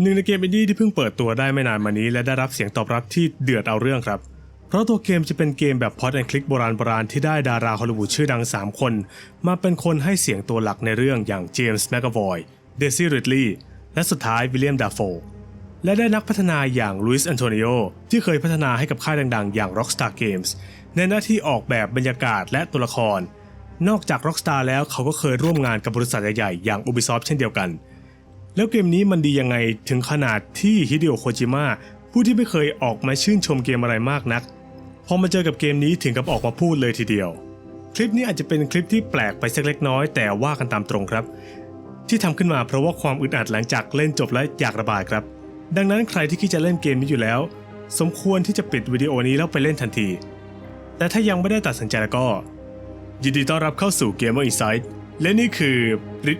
หนึ่งในเกมอินดี้ที่เพิ่งเปิดตัวได้ไม่นานมานี้ และได้รับเสียงตอบรับที่เดือดเอาเรื่องครับ เพราะตัวเกมจะเป็นเกมแบบพอดแอนคลิกโบราณโบราณที่ได้ดาราฮอลลีวูดชื่อดัง 3 คน มาเป็นคนให้เสียงตัวหลักในเรื่องอย่างเจมส์แมคก v วอยเดซี่ริดลีย์และสุดท้ายวิลเลียมดาโฟและได้นักพัฒนาอย่างลุยส์แอนโทนิโอที่เคยพัฒนาให้กับค่ายดัง ๆ อย่าง Rockstar Games ในหน้าที่ออกแบบบรรยากาศและตัวละคร นอกจาก Rockstar แล้วเขาก็เคยร่วมงานกับบริษัทใหญ่ๆอย่าง Ubisoft เช่นเดียวกัน แล้วเกมนี้มันดียังไงถึงขนาดที่ฮิเดโอโคจิมะผู้ที่ไม่เคยออกมาชื่นชมเกมอะไรมากนัก พอมาเจอกับเกมนี้ถึงกับออกมาพูดเลยทีเดียว คลิปนี้อาจจะเป็นคลิปที่แปลกไปสักเล็กน้อยแต่ว่ากันตามตรงครับ ที่ทำขึ้นมาเพราะว่าความอึดอัดหลังจากเล่นจบและอยากระบายครับ ดังนั้นใครที่คิดจะเล่นเกมนี้อยู่แล้ว สมควรที่จะปิดวิดีโอนี้แล้วไปเล่นทันที แต่ถ้ายังไม่ได้ตัดสินใจแล้วก็ ยินดีต้อนรับเข้าสู่ Gamer Insight และนี่คือริ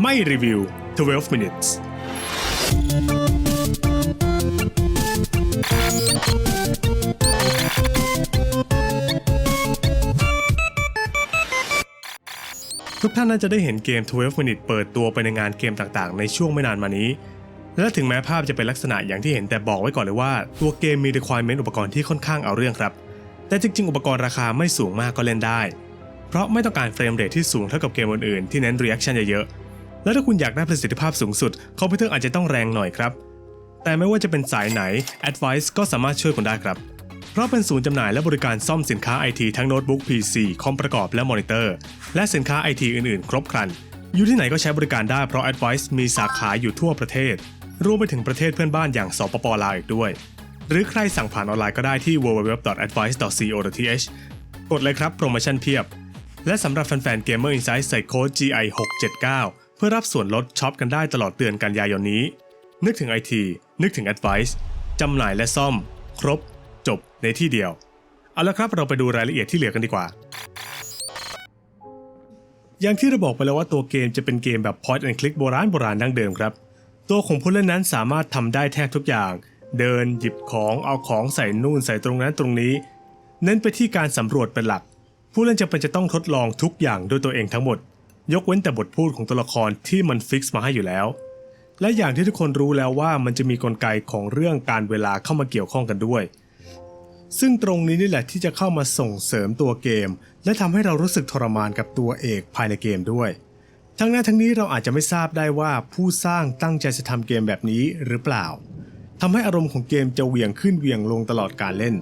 ไม่รีวิว 12 minutes ทุกท่านน่าจะได้เห็นเกม 12 minutes เปิดตัวไปในงานเกมต่างๆ ในช่วงไม่นานมานี้ และถึงแม้ภาพจะเป็นลักษณะอย่างที่เห็นแต่บอกไว้ก่อนเลยว่า ตัวเกมมี requirement อุปกรณ์ที่ค่อนข้างเอาเรื่องครับ แต่จริง ๆ อุปกรณ์ราคาไม่สูงมากก็เล่นได้ เพราะไม่ต้องการเฟรมเรทที่สูงเท่ากับเกมอื่นๆที่เน้น reaction เยอะๆ และถ้าคุณอยากได้ประสิทธิภาพสูงสุด คอมพิวเตอร์อาจจะต้องแรงหน่อยครับ แต่ไม่ว่าจะเป็นสายไหน Advice ก็สามารถช่วยคุณได้ครับ เพราะเป็นศูนย์จำหน่ายและบริการซ่อมสินค้าไอทีทั้งโน้ตบุ๊ก PC คอมประกอบและมอนิเตอร์ และสินค้าไอทีอื่นๆ ครบครัน อยู่ที่ไหนก็ใช้บริการได้เพราะ Advice มีสาขาอยู่ทั่วประเทศ รวมไปถึงประเทศเพื่อนบ้านอย่างสปปลาวอีกด้วย หรือใครสั่งผ่านออนไลน์ก็ได้ที่ www.advice.co.th กดเลยครับโปรโมชั่นเพียบ และสำหรับแฟนๆ Gamer Insight ใส่โค้ด GI 679 เพื่อรับส่วนลดช็อปกันได้ตลอดเดือนกันยายนนี้ นึกถึง IT นึกถึง Advice จำหน่ายและซ่อม ครบ จบในที่เดียว เอาละครับเราไปดูรายละเอียดที่เหลือกันดีกว่า อย่างที่เราบอกไปแล้วว่าตัวเกมจะเป็นเกมแบบ point and click โบราณโบราณดั้งเดิมครับ ตัวของผู้เล่นนั้นสามารถทำได้แทบทุกอย่าง เดินหยิบของเอาของใส่นู่นใส่ตรงนั้นตรงนี้ เน้นไปที่การสำรวจเป็นหลัก ผู้เล่นจะเป็นจะต้องทดลองทุกอย่างด้วยตัวเองทั้งหมด ยกเว้นแต่บทพูดของตัวละครที่มันฟิกซ์มาให้อยู่แล้ว และอย่างที่ทุกคนรู้แล้วว่ามันจะมีกลไกของเรื่องการเวลาเข้ามาเกี่ยวข้องกันด้วย ซึ่งตรงนี้นี่แหละที่จะเข้ามาส่งเสริมตัวเกม และทำให้เรารู้สึกทรมานกับตัวเอกภายในเกมด้วย ทั้งนั้นทั้งนี้เราอาจจะไม่ทราบได้ว่าผู้สร้างตั้งใจจะทำเกมแบบนี้หรือเปล่าทำให้อารมณ์ของเกมจะเหวี่ยงขึ้นเหวี่ยงลงตลอดการเล่น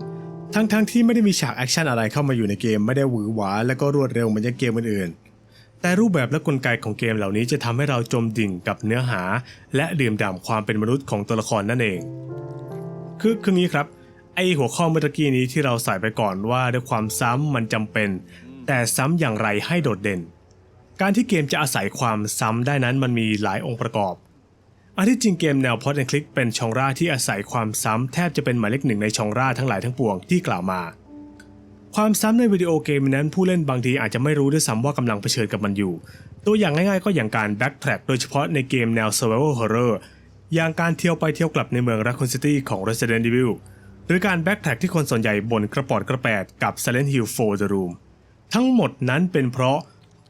ทั้งๆทที่ไม่ได้มีฉากแอคชั่นอะไรเข้ามาอยู่ในเกมไม่ได้หวือหวาและก็รวดเร็วเหมือนเกมอื่นๆ แต่รูปแบบและกลไกของเกมเหล่านี้จะทำให้เราจมดิ่งกับเนื้อหา และดื่มด่ำความเป็นมนุษย์ของตัวละครนั่นเอง คือคืองี้ครับ ไอหัวข้อเมื่อกี้นี้ที่เราใส่ไปก่อนว่าด้วยความซ้ำมันจำเป็น แต่ซ้ำอย่างไรให้โดดเด่น การที่เกมจะอาศัยความซ้ำได้นั้นมันมีหลายองค์ประกอบอันที่จริงเกมแนวพอดแอนคลิกเป็นชองร่าที่อาศัยความซ้ำแทบจะเป็นหมายเลขหนึ่งในชองร่าทั้งหลายทั้งปวงที่กล่าวมา ความซ้ำในวิดีโอเกมนั้นผู้เล่นบางทีอาจจะไม่รู้ด้วยซ้ำว่ากำลังเผชิญกับมันอยู่ ตัวอย่างง่ายๆก็อย่างการ backtrack โดยเฉพาะในเกมแนว survival horror อย่างการเที่ยวไปเที่ยวกลับในเมือง Raccoon City ของ Resident Evil หรือการ backtrack ที่คนส่วนใหญ่บ่นกระปอดกระแปดกับ Silent Hill 4 The Room ทั้งหมดนั้นเป็นเพราะ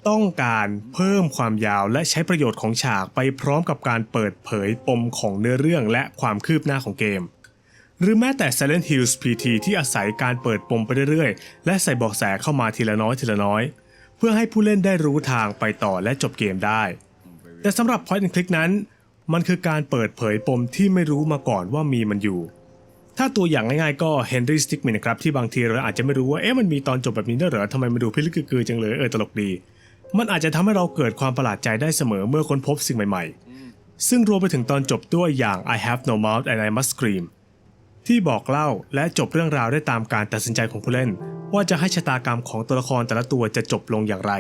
ต้องการเพิ่มความยาวและใช้ประโยชน์ของฉากไปพร้อมกับการเปิดเผยปมของเนื้อเรื่องและความคืบหน้าของเกม หรือแม้แต่ Silent Hills PT ที่อาศัยการเปิดปมไปเรื่อยๆ และใส่บอกแสเข้ามาทีละน้อยทีละน้อย เพื่อให้ผู้เล่นได้รู้ทางไปต่อและจบเกมได้ แต่สำหรับ Point and Click นั้น มันคือการเปิดเผยปมที่ไม่รู้มาก่อนว่ามีมันอยู่ ถ้าตัวอย่างง่ายๆก็ Henry Stickmin นะครับที่บางทีเราอาจจะไม่รู้ว่าเอ๊ะมันมีตอนจบแบบนี้ด้วยเหรอทำไมมันดูพิลึกกึกๆจังเลยเออตลกดี มันอาจจะทำให้เราเกิดความประหลาดใจได้เสมอเมื่อค้นพบสิ่งใหม่ๆ ซึ่งรวมไปถึงตอนจบด้วยอย่าง I have no mouth and I must scream ที่บอกเล่าและจบเรื่องราวได้ตามการตัดสินใจของผู้เล่น ว่าจะให้ชะตากรรมของตัวละครแต่ละตัวจะจบลงอย่างไร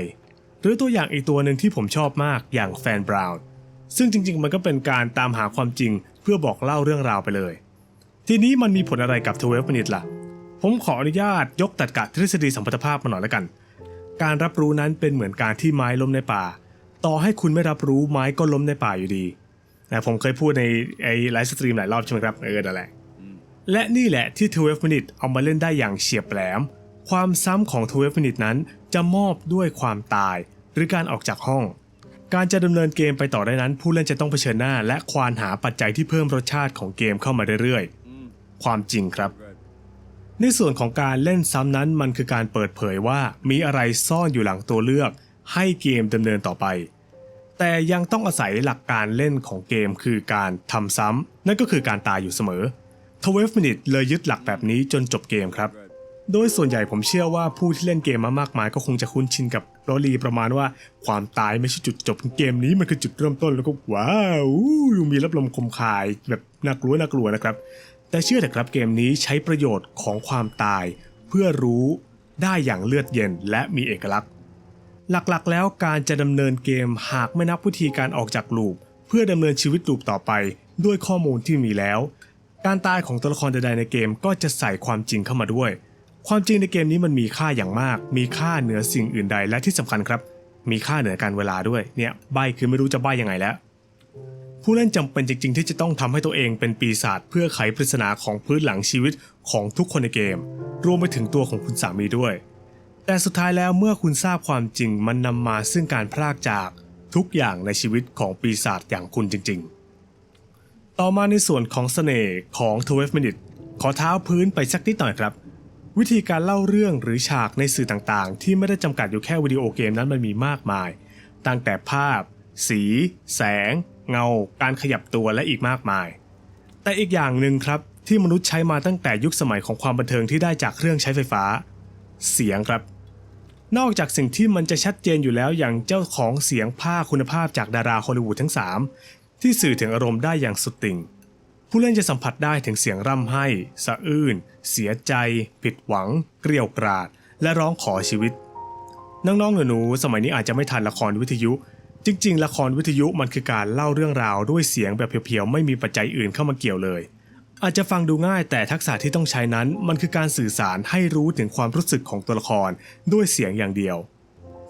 หรือตัวอย่างอีกตัวหนึ่งที่ผมชอบมากอย่างแฟนบราวน์ซึ่งจริง ๆ มันก็เป็นการตามหาความจริงเพื่อบอกเล่าเรื่องราวไปเลย ทีนี้มันมีผลอะไรกับ12 minutes ล่ะ ผมขออนุญาตยกตัดกะทฤษฎีสัมพัทธภาพมาหน่อยแล้วกัน การรับรู้นั้นเป็นเหมือนการที่ไม้ล้มในป่า ต่อให้คุณไม่รับรู้ไม้ก็ล้มในป่าอยู่ดีแต่ผมเคยพูดในไอ้ไลฟ์สตรีมหลายรอบใช่ไหมครับเออนั่นแหละ และนี่แหละที่12 minute เอามาเล่นได้อย่างเฉียบแหลม ความซ้ำของ12 minute นั้นจะมอบด้วยความตาย หรือการออกจากห้อง การจะดำเนินเกมไปต่อได้นั้น ผู้เล่นจะต้องเผชิญหน้า และควานหาปัจจัยที่เพิ่มรสชาติของเกมเข้ามาเรื่อยๆ ความจริงครับ ในส่วนของการเล่นซ้ำนั้นมันคือการเปิดเผยว่ามีอะไรซ่อนอยู่หลังตัวเลือก ให้เกมดำเนินต่อไปแต่ยังต้องอาศัยหลักการเล่นของเกมคือการทำซ้ำ นั่นก็คือการตายอยู่เสมอ 12 minute เลยยึดหลักแบบนี้จนจบเกมครับ โดยส่วนใหญ่ผมเชื่อว่าผู้ที่เล่นเกมมามากมายก็คงจะคุ้นชินกับโรลีประมาณว่าความตายไม่ใช่จุดจบของเกมนี้มันคือจุดเริ่มต้นแล้วก็ว้าวอู้มีรับลมคมคายแบบน่ากลัวน่ากลัวนะครับ แต่เชื่อเถอะครับเกมนี้ใช้ประโยชน์ของความตาย เพื่อรู้ได้อย่างเลือดเย็นและมีเอกลักษณ์ หลักๆ แล้วการจะดำเนินเกมหากไม่นับวิธีการออกจากลูป เพื่อดำเนินชีวิตลูปต่อไปด้วยข้อมูลที่มีแล้ว การตายของตัวละครใดๆในเกมก็จะใส่ความจริงเข้ามาด้วย ความจริงในเกมนี้มันมีค่าอย่างมาก มีค่าเหนือสิ่งอื่นใดและที่สำคัญครับ มีค่าเหนือการเวลาด้วย เนี่ยใบคือไม่รู้จะใบยังไงแล้ว ผู้เล่นจำเป็นจริง ๆ ที่จะต้องทำให้ตัวเองเป็นปีศาจเพื่อไขปริศนาของพื้นหลังชีวิตของทุกคนในเกม รวมไปถึงตัวของคุณสามีด้วย แต่สุดท้ายแล้วเมื่อคุณทราบความจริงมันนำมาซึ่งการพรากจากทุกอย่างในชีวิตของปีศาจอย่างคุณจริง ๆ ต่อมาในส่วนของเสน่ห์ของ 12 Minute ขอเท้าพื้นไปสักนิดหน่อยครับ วิธีการเล่าเรื่องหรือฉากในสื่อต่างๆ ที่ไม่ได้จำกัดอยู่แค่วิดีโอเกมนั้นมันมีมากมาย ตั้งแต่ภาพ สี แสง เงา การขยับตัวและอีกมากมาย แต่อีกอย่างหนึ่งครับที่มนุษย์ใช้มาตั้งแต่ยุคสมัยของความบันเทิงที่ได้จากเครื่องใช้ไฟฟ้า เสียงครับ นอกจากสิ่งที่มันจะชัดเจนอยู่แล้วอย่างเจ้าของเสียงภาคุณภาพจากดาราฮอลลีวูดทั้ง 3 ที่สื่อถึงอารมณ์ได้อย่างสุดติ่ง ผู้เล่นจะสัมผัสได้ถึงเสียงร่ำไห้ สะอื้น เสียใจ ผิดหวัง เกลียวกราด และร้องขอชีวิต น้องๆหนูๆสมัยนี้อาจจะไม่ทันละครวิทยุ จริง ๆ ละครวิทยุมันคือการเล่าเรื่องราวด้วยเสียงแบบเพียวๆ ไม่มีปัจจัยอื่นเข้ามาเกี่ยวเลย อาจจะฟังดูง่ายแต่ทักษะที่ต้องใช้นั้น มันคือการสื่อสารให้รู้ถึงความรู้สึกของตัวละครด้วยเสียงอย่างเดียว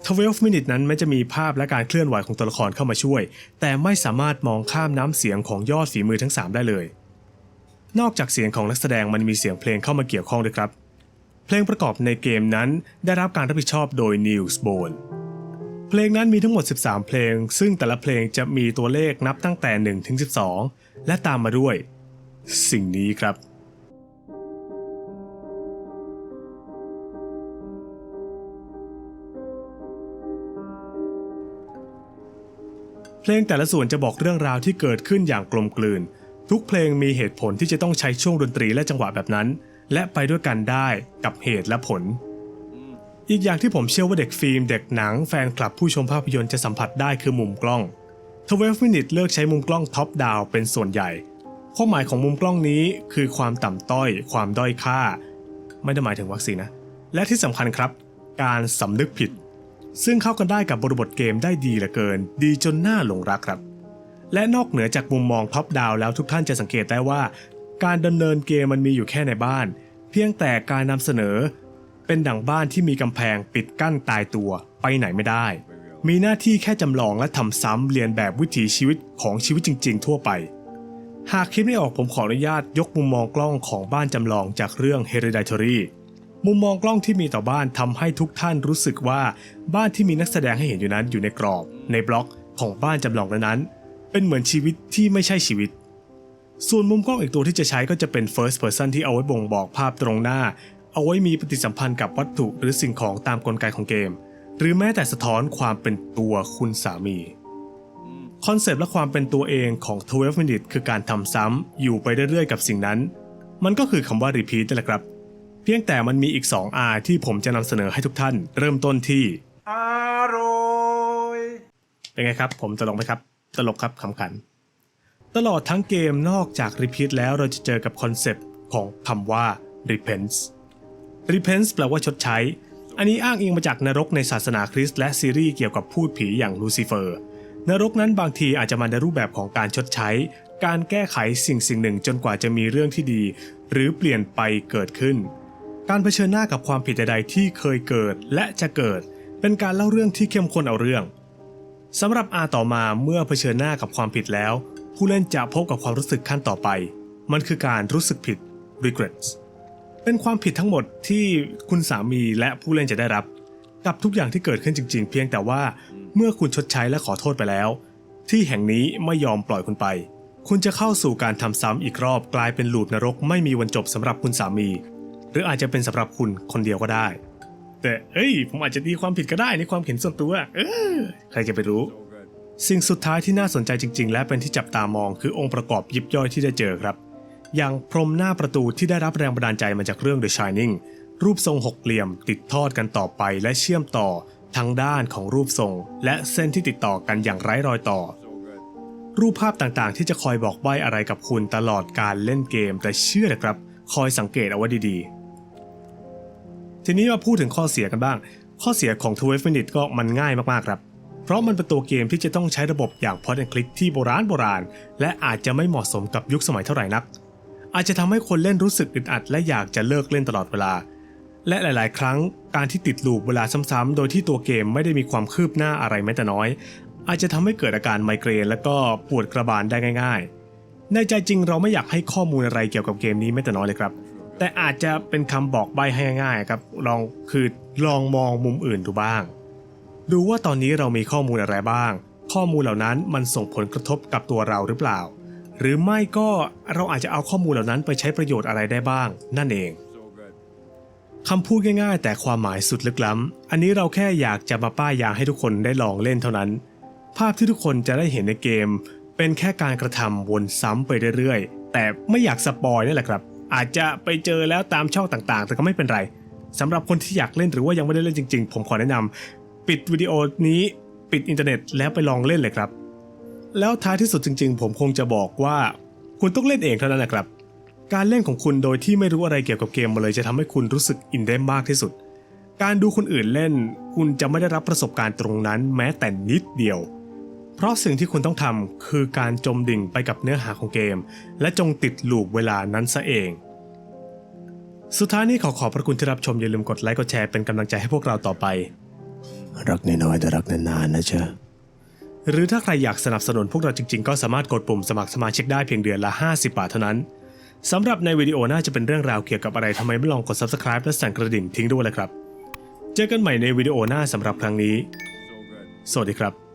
12 minute นั้นแม้จะมีภาพและการเคลื่อนไหวของตัวละครเข้ามาช่วย แต่ไม่สามารถมองข้ามน้ำเสียงของยอดฝีมือทั้ง 3 ได้เลย นอกจากเสียงของนักแสดงมันมีเสียงเพลงเข้ามาเกี่ยวข้องด้วยครับ เพลงประกอบในเกมนั้นได้รับการรับผิดชอบโดย Niels Bohr เพลงนั้นมีทั้งหมด 13 เพลง ซึ่งแต่ละเพลงจะมีตัวเลขนับตั้งแต่1ถึง12 และตามมาด้วย สิ่งนี้ครับ เพลงแต่ละส่วนจะบอกเรื่องราวที่เกิดขึ้นอย่างกลมกลืน ทุกเพลงมีเหตุผลที่จะต้องใช้ช่วงดนตรีและจังหวะแบบนั้น และไปด้วยกันได้กับเหตุและผล อีกอย่างที่ผมเชื่อว่าเด็กฟิล์ม เด็กหนังแฟนคลับผู้ชมภาพยนตร์จะสัมผัสได้คือมุมกล้อง12 minute เลือกใช้มุมกล้องท็อปดาวเป็นส่วนใหญ่ ความหมายของมุมกล้องนี้คือความต่ำต้อย ความด้อยค่า ไม่ได้หมายถึงวัคซีนนะ และที่สำคัญครับ การสำนึกผิด ซึ่งเข้ากันได้กับบริบทเกมได้ดีเหลือเกิน ดีจนน่าหลงรักครับ และนอกเหนือจากมุมมองท็อปดาวแล้วทุกท่านจะสังเกตได้ว่า การดำเนินเกมมันมีอยู่แค่ในบ้าน เพียงแต่การนำเสนอ เป็นดั่งบ้านที่มีกำแพงปิดกั้นตายตัวไปไหนไม่ได้ มีหน้าที่แค่จำลองและทำซ้ำเรียนแบบวิถีชีวิตของชีวิตจริง ๆ ทั่วไปหากคิดไม่ออกผมขออนุญาตยกมุมมองกล้องของบ้านจำลองจากเรื่อง Hereditary มุมมองกล้องที่มีต่อบ้านทำให้ทุกท่านรู้สึกว่าบ้านที่มีนักแสดงให้เห็นอยู่นั้นอยู่ในกรอบ ในบล็อกของบ้านจำลองนั้น เป็นเหมือนชีวิตที่ไม่ใช่ชีวิต ส่วนมุมกล้องอีกตัวที่จะใช้ก็จะเป็น first person ที่เอาไว้บ่งบอกภาพตรงหน้า เอาไว้มีปฏิสัมพันธ์กับวัตถุหรือสิ่งของตามกลไกของเกม หรือแม้แต่สะท้อนความเป็นตัวคุณสามีคอนเซปต์และความเป็นตัวเองของ 12 minute คือการทำซ้ำอยู่ไปเรื่อยๆกับสิ่งนั้น มันก็คือคำว่า repeat นั่นแหละครับ พียงแต่มันมีอีก 2 R ที่ผมจะนำเสนอให้ทุกท่าน เริ่มต้นที่อร่อยเป็นไงครับ ผมตลกไหมครับ ตลกครับขำขัน ตลอดทั้งเกมนอกจาก repeat แล้วเราจะเจอกับคอนเซปต์ของคำว่า repent repent แปลว่าชดใช้ อันนี้อ้างอิงมาจากนรกในศาสนาคริสต์และซีรีส์เกี่ยวกับพูดผีอย่างลูซิเฟอร์ นรกนั้นบางทีอาจจะมาในรูปแบบของการชดใช้ การแก้ไขสิ่งสิ่งหนึ่งจนกว่าจะมีเรื่องที่ดี หรือเปลี่ยนไปเกิดขึ้น การเผชิญหน้ากับความผิดใดๆที่เคยเกิดและจะเกิด เป็นการเล่าเรื่องที่เข้มข้นเอาเรื่องสำหรับอาต่อมาเมื่อเผชิญหน้ากับความผิดแล้ว ผู้เล่นจะพบกับความรู้สึกขั้นต่อไป มันคือการรู้สึกผิด regrets เป็นความผิดทั้งหมดที่คุณสามีและผู้เล่นจะได้รับ กับทุกอย่างที่เกิดขึ้นจริง ๆ เพียงแต่ว่าเมื่อคุณชดใช้และขอโทษไปแล้ว ที่แห่งนี้ไม่ยอมปล่อยคุณไป คุณจะเข้าสู่การทำซ้ำอีกรอบกลายเป็นลูปนรกไม่มีวันจบสำหรับคุณสามี รืออาจจะเป็นสำหรับคุณคนเดียวก็ได้ แต่เอ้ย ผมอาจจะตีความผิดก็ได้ในความเห็นส่วนตัว เออ ใครจะไปรู้ สิ่งสุดท้ายที่น่าสนใจจริง ๆ และเป็นที่จับตามองคือองค์ประกอบยิบย่อยที่ได้เจอครับ อย่างพรมหน้าประตูที่ได้รับแรงบันดาลใจมาจากเรื่อง The Shining รูปทรงหกเหลี่ยม ติดทอดกันต่อไปและเชื่อมต่อทั้งด้านของรูปทรง และเส้นที่ติดต่อกันอย่างไร้รอยต่อ รูปภาพต่างๆ ที่จะคอยบอกใบ้อะไรกับคุณตลอดการเล่นเกม แต่เชื่อนะครับ คอยสังเกตเอาไว้ดีๆ ทีนี้มาพูดถึงข้อเสียกันบ้าง ข้อเสียของ12 Minute ก็มันง่ายมากๆครับ เพราะมันเป็นตัวเกมที่จะต้องใช้ระบบอย่าง Point and Click ที่โบราณโบราณ และอาจจะไม่เหมาะสมกับยุคสมัยเท่าไหร่นัก อาจจะทำให้คนเล่นรู้สึกอึดอัด และอยากจะเลิกเล่นตลอดเวลา และหลาย ๆ ครั้งการที่ติดลูปเวลาซ้ำๆโดยที่ตัวเกมไม่ได้มีความคืบหน้าอะไรแม้แต่น้อย อาจจะทำให้เกิดอาการไมเกรน และก็ปวดกระบาลได้ง่าย ๆ ในใจจริงเราไม่อยากให้ข้อมูลอะไรเกี่ยวกับเกมนี้แม้แต่น้อยเลยครับ แต่อาจจะเป็นคำบอกใบ้ให้ง่ายๆครับลองคือลองมองมุมอื่นดูบ้าง ดูว่าตอนนี้เรามีข้อมูลอะไรบ้าง ข้อมูลเหล่านั้นมันส่งผลกระทบกับตัวเราหรือเปล่า หรือไม่ก็เราอาจจะเอาข้อมูลเหล่านั้นไปใช้ประโยชน์อะไรได้บ้าง นั่นเองคำพูดง่ายๆ แต่ความหมายสุดลึกล้ำ อันนี้เราแค่อยากจะมาป้ายยาให้ทุกคนได้ลองเล่นเท่านั้น ภาพที่ทุกคนจะได้เห็นในเกม เป็นแค่การกระทำวนซ้ำไปเรื่อยๆ แต่ไม่อยากสปอยนี่แหละครับ อาจจะไปเจอแล้วตามช่องต่างๆ แต่ก็ไม่เป็นไรสำหรับคนที่อยากเล่นหรือว่ายังไม่ได้เล่นจริง ๆ ผมขอแนะนำปิดวิดีโอนี้ปิดอินเทอร์เน็ตแล้วไปลองเล่นเลยครับ แล้วท้ายที่สุดจริง ๆ ผมคงจะบอกว่าคุณต้องเล่นเองเท่านั้นแหละครับ การเล่นของคุณโดยที่ไม่รู้อะไรเกี่ยวกับเกมมาเลยจะทำให้คุณรู้สึกอินได้มากที่สุด การดูคนอื่นเล่น คุณจะไม่ได้รับประสบการณ์ตรงนั้น แม้แต่นิดเดียว เพราะสิ่งที่คุณต้องทำคือการจมดิ่งไปกับเนื้อหาของเกม และจงติดลูปเวลานั้นซะเอง สุดท้ายนี้ขอขอบพระคุณที่รับชมอย่าลืมกดไลค์กดแชร์เป็นกำลังใจให้พวกเราต่อไป รักน้อยๆแต่รักนานๆนะเจ้าหรือถ้าใครอยากสนับสนุนพวกเราจริงๆ ก็สามารถกดปุ่มสมัครสมาชิกได้เพียงเดือนละ 50 บาทเท่านั้นสำหรับในวิดีโอหน้าจะเป็นเรื่องราวเกี่ยวกับอะไรทำไมไม่ลองกด subscribe และสั่นกระดิ่งทิ้งด้วยเลยครับ เจอกันใหม่ในวิดีโอหน้าสำหรับครั้งนี้ สวัสดีครับ